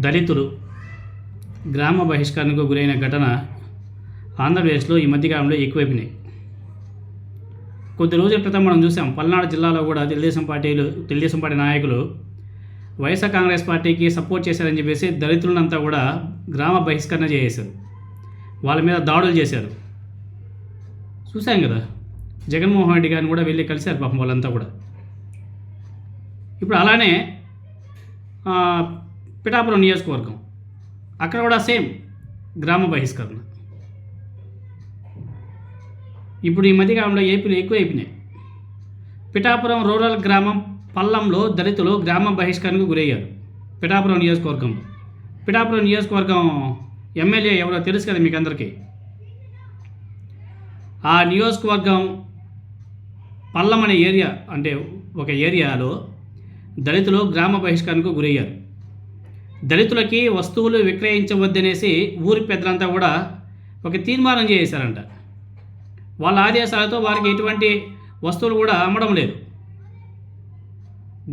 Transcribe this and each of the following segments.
దళితులు గ్రామ బహిష్కరణకు గురైన ఘటన ఆంధ్రప్రదేశ్లో ఈ మధ్యకాలంలో ఎక్కువైపోయినాయి. కొద్ది రోజుల క్రితం మనం చూసాం పల్నాడు జిల్లాలో కూడా తెలుగుదేశం పార్టీలు తెలుగుదేశం పార్టీ నాయకులు వైఎస్ఆర్ కాంగ్రెస్ పార్టీకి సపోర్ట్ చేశారని చెప్పేసి దళితులంతా కూడా గ్రామ బహిష్కరణ చేశారు. వాళ్ళ మీద దాడులు చేశారు. చూసాం కదా జగన్మోహన్ రెడ్డి గారిని కూడా వెళ్ళి కలిశారు పాపం వాళ్ళంతా కూడా. ఇప్పుడు అలానే పిఠాపురం నియోజకవర్గం. అక్కడ కూడా సేమ్ గ్రామ బహిష్కరణ. ఇప్పుడు ఈ మధ్యకాలంలో ఏపీలో ఎక్కువ అయిపోయినాయి పిఠాపురం రూరల్ గ్రామం పల్లంలో దళితులు గ్రామ బహిష్కరణకు గురయ్యారు. పిఠాపురం నియోజకవర్గంలో పిఠాపురం నియోజకవర్గం ఎమ్మెల్యే ఎవరో తెలుసు కదా మీకు అందరికీ. ఆ నియోజకవర్గం పల్లం అనే ఏరియా అంటే ఒక ఏరియాలో దళితులు గ్రామ బహిష్కరణకు గురయ్యారు. దళితులకి వస్తువులు విక్రయించవద్దనేసి ఊరి పెద్దలంతా కూడా ఒక తీర్మానం చేశారంట. వాళ్ళ ఆదేశాలతో వారికి ఎటువంటి వస్తువులు కూడా అమ్మడం లేదు.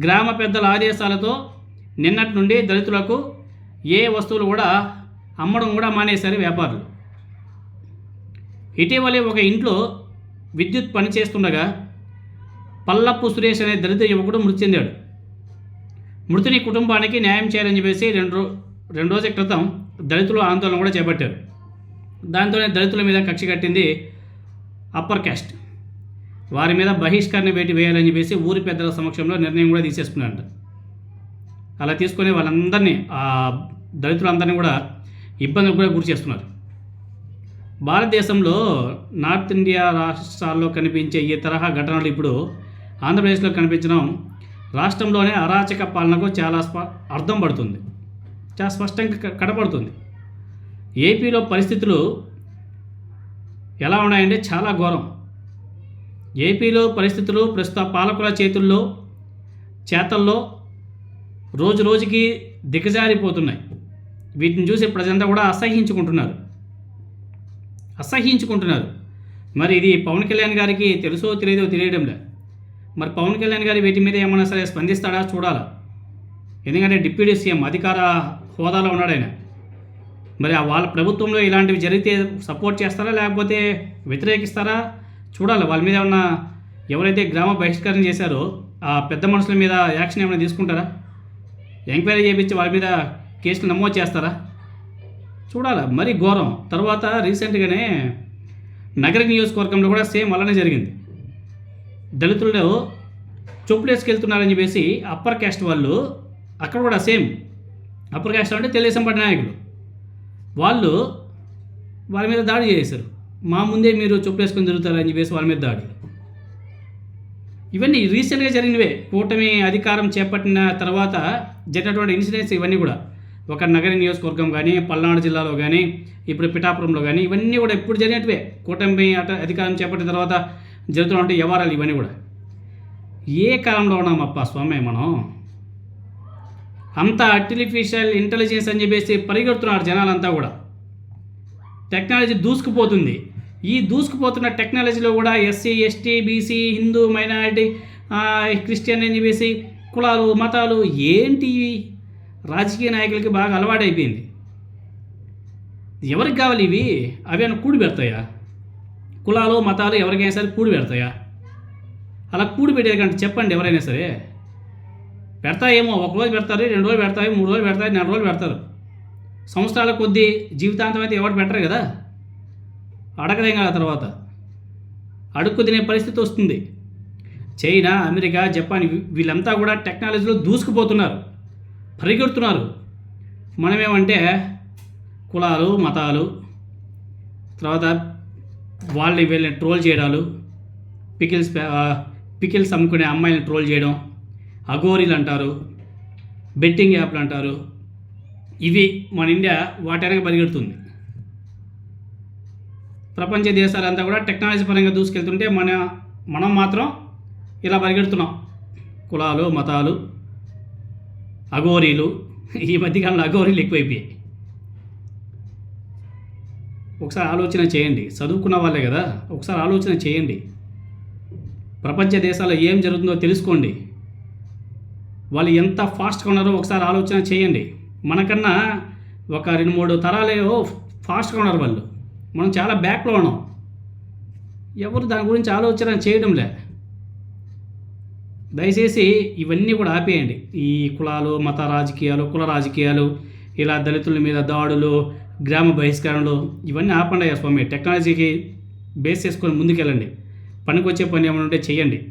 గ్రామ పెద్దల ఆదేశాలతో నిన్నటి నుండి దళితులకు ఏ వస్తువులు కూడా అమ్మడం కూడా మానేశారు వ్యాపారులు. ఇటీవలే ఒక ఇంట్లో విద్యుత్ పని చేస్తుండగా పల్లప్పు సురేష్ అనే దళిత యువకుడు మృతి చెందాడు. మృతుని కుటుంబానికి న్యాయం చేయాలని చెప్పేసి రెండు రెండు రోజుల క్రితం దళితులు ఆందోళన కూడా చేపట్టారు. దాంతోనే దళితుల మీద కక్ష కట్టింది అప్పర్ క్యాస్ట్. వారి మీద బహిష్కరణ వేటి వేయాలని చెప్పేసి ఊరి పెద్దల సమక్షంలో నిర్ణయం కూడా తీసేసుకున్నారంట. అలా తీసుకొని వాళ్ళందరినీ ఆ దళితులందరినీ కూడా ఇబ్బందులకు కూడా గురి చేస్తున్నారు. భారతదేశంలో నార్త్ ఇండియా రాష్ట్రాల్లో కనిపించే ఈ తరహా ఘటనలు ఇప్పుడు ఆంధ్రప్రదేశ్లో కనిపించడం రాష్ట్రంలోనే అరాచక పాలనకు చాలా స్ప అర్థం పడుతుంది. చాలా స్పష్టంగా కనపడుతుంది ఏపీలో పరిస్థితులు ఎలా ఉన్నాయంటే చాలా ఘోరం. ఏపీలో పరిస్థితులు ప్రస్తుత పాలకుల చేతుల్లో చేతల్లో రోజు రోజుకి దిగజారిపోతున్నాయి. వీటిని చూసి ప్రజలంతా కూడా అసహ్యించుకుంటున్నారు. అసహ్యించుకుంటున్నారు. మరి ఇది పవన్ కళ్యాణ్ గారికి తెలుసో తెలియదో తెలియడం లేదు మరి పవన్ కళ్యాణ్ గారి వీటి మీద ఏమైనా సరే స్పందిస్తాడా? చూడాలా. ఎందుకంటే డిప్యూటీ సీఎం అధికార హోదాలో ఉన్నాడు ఆయన. మరి ఆ వాళ్ళ ప్రభుత్వంలో ఇలాంటివి జరిగితే సపోర్ట్ చేస్తారా? లేకపోతే వ్యతిరేకిస్తారా? చూడాలి. వాళ్ళ మీద ఏమన్నా ఎవరైతే గ్రామ బహిష్కరణ చేశారో ఆ పెద్ద మనుషుల మీద యాక్షన్ ఏమైనా తీసుకుంటారా? ఎంక్వైరీ చేయించి వాళ్ళ మీద కేసులు నమోదు చేస్తారా? చూడాలి. మరీ ఘోరం. తర్వాత రీసెంట్గానే నగర నియోజకవర్గంలో కూడా సేమ్ అలానే జరిగింది. దళితుల్లో చెప్పులు వేసుకెళ్తున్నారని చెప్పేసి అప్పర్ క్యాస్ట్ వాళ్ళు అక్కడ కూడా సేమ్ అప్పర్ క్యాస్ట్ అంటే తెలుగుదేశం పార్టీ నాయకులు. వాళ్ళు వాళ్ళ మీద దాడి చేశారు. మా ముందే మీరు చెప్పులు వేసుకొని తిరుగుతారని చెప్పేసి వాళ్ళ మీద దాడి. ఇవన్నీ రీసెంట్గా జరిగినవే. కూటమి అధికారం చేపట్టిన తర్వాత జరిగినటువంటి ఇన్సిడెంట్స్ ఇవన్నీ కూడా. ఒక నగర నియోజకవర్గం కానీ పల్నాడు జిల్లాలో కానీ ఇప్పుడు పిఠాపురంలో కానీ ఇవన్నీ కూడా ఎప్పుడు జరిగినట్టువే. కూటమి అట అధికారం చేపట్టిన తర్వాత జరుగుతున్నటువంటి వ్యవహారాలు ఇవన్నీ కూడా. ఏ కాలంలో ఉన్నామప్ప స్వామి మనం? అంత ఆర్టిఫిషియల్ ఇంటెలిజెన్స్ అని చెప్పేసి పరిగెడుతున్నారు జనాలంతా కూడా. టెక్నాలజీ దూసుకుపోతుంది. ఈ దూసుకుపోతున్న టెక్నాలజీలో కూడా SC ST BC Hindu minority Christian అని చెప్పేసి కులాలు మతాలు ఏంటి? రాజకీయ నాయకులకి బాగా అలవాటైపోయింది. ఎవరికి కావాలి ఇవి? అవి అని కూడి పెడతాయా కులాలు మతాలు ఎవరికైనా సరే కూడి పెడతాయా? అలా కూడి పెట్టే కంటే చెప్పండి ఎవరైనా సరే. పెడతాయేమో ఒక రోజు పెడతారు రెండు రోజులు పెడతాయి మూడు రోజులు పెడతాయి నెల రోజులు పెడతారు. సంవత్సరాల కొద్దీ జీవితాంతం అయితే ఎవరు పెట్టరు కదా? అడగలేం కదా తర్వాత. అడుక్కు తినే పరిస్థితి వస్తుంది. చైనా అమెరికా జపాన్ వీళ్ళంతా కూడా టెక్నాలజీలో దూసుకుపోతున్నారు. పరిగెడుతున్నారు. మనమేమంటే కులాలు మతాలు తర్వాత వాళ్ళు వీళ్ళని ట్రోల్ చేయడాలు పికిల్స్ పికిల్స్ అమ్ముకునే అమ్మాయిలను ట్రోల్ చేయడం అగోరీలు అంటారు బెట్టింగ్ యాప్లు అంటారు ఇవి మన ఇండియా వాటనక పరిగెడుతుంది. ప్రపంచ దేశాలంతా కూడా టెక్నాలజీ పరంగా దూసుకెళ్తుంటే మన మనం మాత్రం ఇలా పరిగెడుతున్నాం. కులాలు మతాలు అఘోరీలు ఈ మధ్యకాలంలో అఘోరీలు ఎక్కువైపోయాయి. ఒకసారి ఆలోచన చేయండి. చదువుకున్న వాళ్ళే కదా ఒకసారి ఆలోచన చేయండి. ప్రపంచ దేశాల్లో ఏం జరుగుతుందో తెలుసుకోండి. వాళ్ళు ఎంత ఫాస్ట్గా ఉన్నారో ఒకసారి ఆలోచన చేయండి. మనకన్నా ఒక రెండు మూడు తరాలేవో ఫాస్ట్గా ఉన్నారు వాళ్ళు. మనం చాలా బ్యాక్లో ఉన్నాం. ఎవరు దాని గురించి ఆలోచన చేయడంలే దయచేసి ఇవన్నీ కూడా ఆపేయండి. ఈ కులాలు మత రాజకీయాలు కుల రాజకీయాలు ఇలా దళితుల మీద దాడులు గ్రామ బహిష్కరణలు ఇవన్నీ ఆపండి అయ్యా స్వామి. టెక్నాలజీకి బేస్ చేసుకొని ముందుకెళ్ళండి. పనికొచ్చే పని ఏమైనా ఉంటే చేయండి